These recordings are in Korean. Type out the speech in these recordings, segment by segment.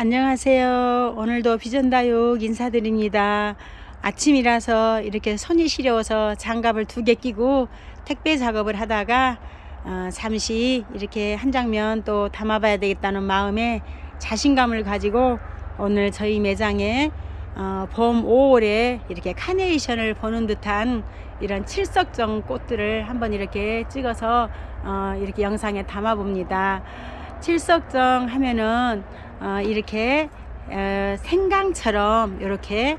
안녕하세요. 오늘도 비전다육 인사드립니다. 아침이라서 이렇게 손이 시려워서 장갑을 두 개 끼고 택배 작업을 하다가 어, 잠시 이렇게 한 장면 또 담아봐야 되겠다는 마음에 자신감을 가지고 오늘 저희 매장에 어, 봄 5월에 이렇게 카네이션을 보는 듯한 이런 칠석정 꽃들을 한번 이렇게 찍어서 어, 이렇게 영상에 담아 봅니다. 칠석정 하면은 어, 이렇게 어, 생강처럼 이렇게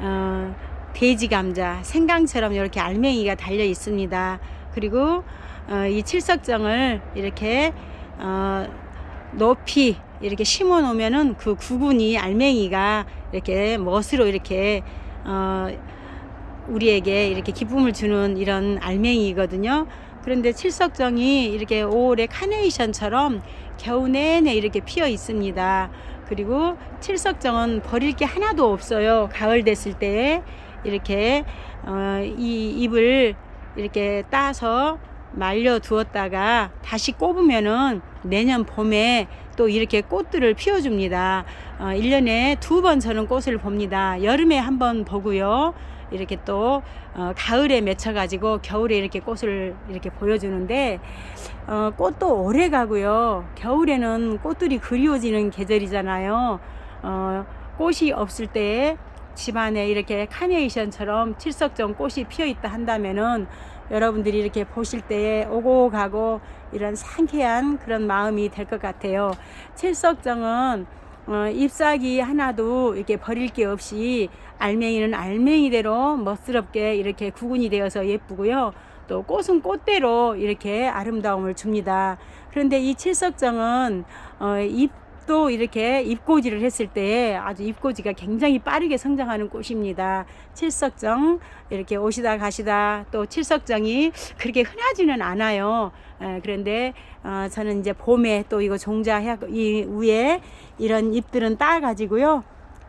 어, 돼지 감자 생강처럼 이렇게 알맹이가 달려 있습니다. 그리고 어, 이 칠석정을 이렇게 어, 높이 이렇게 심어 놓으면은 그 구근이 알맹이가 이렇게 멋으로 이렇게 어, 우리에게 이렇게 기쁨을 주는 이런 알맹이거든요. 그런데 칠석정이 이렇게 5월의 카네이션처럼 겨우 내내 이렇게 피어 있습니다. 그리고 칠석정은 버릴 게 하나도 없어요. 가을 됐을 때 이렇게 어, 이 잎을 이렇게 따서 말려 두었다가 다시 꼽으면은 내년 봄에 또 이렇게 꽃들을 피워줍니다. 어, 1년에 두 번 저는 꽃을 봅니다. 여름에 한 번 보고요. 이렇게 또 어, 가을에 맺혀 가지고 겨울에 이렇게 꽃을 이렇게 보여주는데 어, 꽃도 오래 가고요. 겨울에는 꽃들이 그리워지는 계절이잖아요. 어, 꽃이 없을 때 집안에 이렇게 카네이션처럼 칠석정 꽃이 피어 있다 한다면은 여러분들이 이렇게 보실 때 오고 가고 이런 상쾌한 그런 마음이 될 것 같아요. 칠석정은 어, 잎사귀 하나도 이렇게 버릴 게 없이 알맹이는 알맹이대로 멋스럽게 이렇게 구분이 되어서 예쁘고요. 또 꽃은 꽃대로 이렇게 아름다움을 줍니다. 그런데 이 칠석정은 어, 잎 도 이렇게 잎꽂이를 했을 때 아주 잎꽂이가 굉장히 빠르게 성장하는 꽃입니다. 칠석정 이렇게 오시다 가시다 또 칠석정이 그렇게 흔하지는 않아요. 에, 그런데 어, 저는 이제 봄에 또 이거 종자해 이 위에 이런 잎들은 따 가지고요.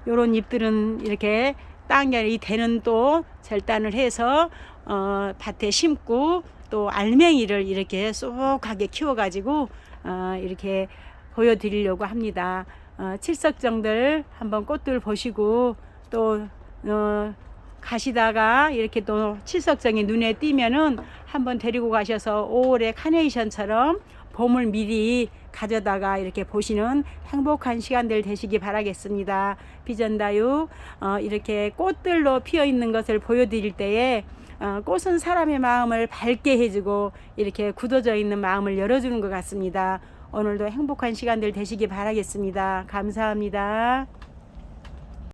요런 잎들은 이렇게 딴게 이 대는 또 절단을 해서 어, 밭에 심고 또 알맹이를 이렇게 쏙하게 키워가지고 어, 이렇게 보여드리려고 합니다. 어, 칠석정들 한번 꽃들 보시고 또 어, 가시다가 이렇게 또 칠석정이 눈에 띄면은 한번 데리고 가셔서 5월에 카네이션처럼 봄을 미리 가져다가 이렇게 보시는 행복한 시간들 되시기 바라겠습니다. 비전다육 어, 이렇게 꽃들로 피어 있는 것을 보여드릴 때에 어, 꽃은 사람의 마음을 밝게 해주고 이렇게 굳어져 있는 마음을 열어주는 것 같습니다. 오늘도 행복한 시간들 되시기 바라겠습니다. 감사합니다.